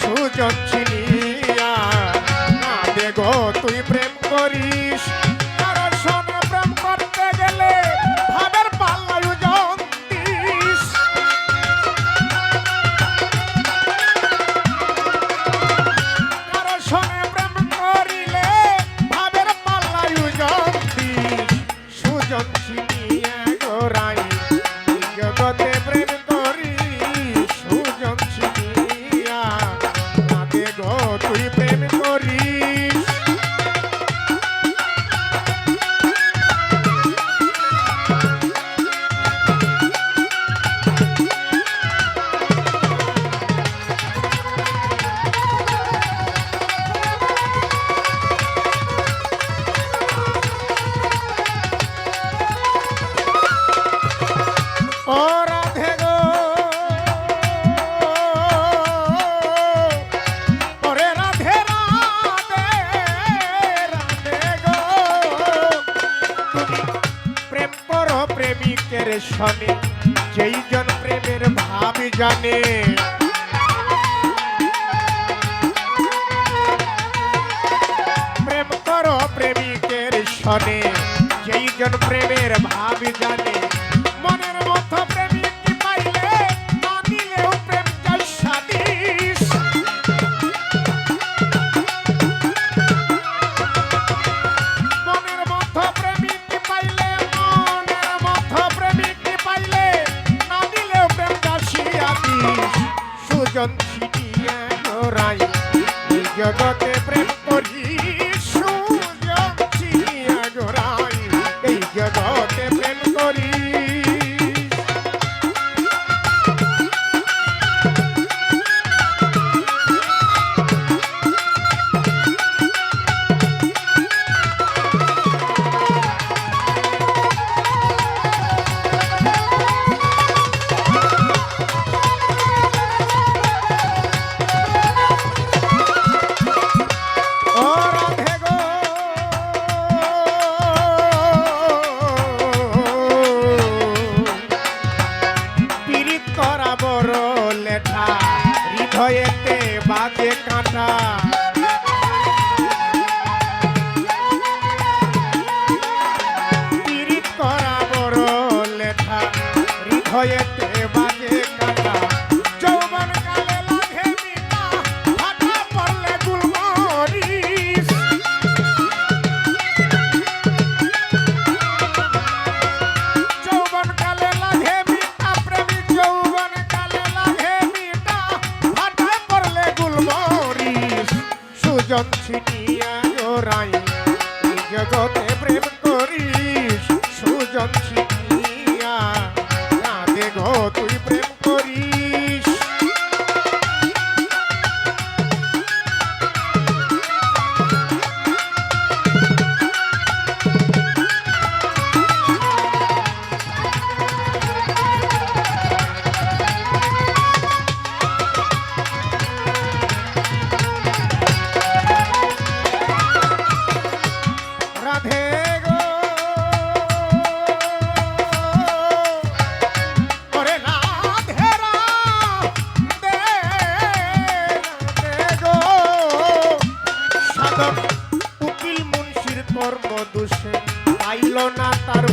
সুযোগ প্রেমিকের শনি যেই জন প্রেমের ভাব জানে। প্রেম করো প্রেমিকের শনি যেই জন প্রেমের ভাব জানে। সুজন ছিটিয়ে এই জগতে হৃদয়েতে বাজে কাঁটা যৌবন কালে লাগে মিটা ফাটা পড়লে গুলমরিস যৌবন কালে লাগে মিটা প্রেমী যৌবন কালে লাগে মিটা ফাটায় পড়লে গুলমরিস সুজন ছিটিয়া গোরাই জগতে প্রেম করিস। সুজন ছিটিয়া দোষে পাইল না তার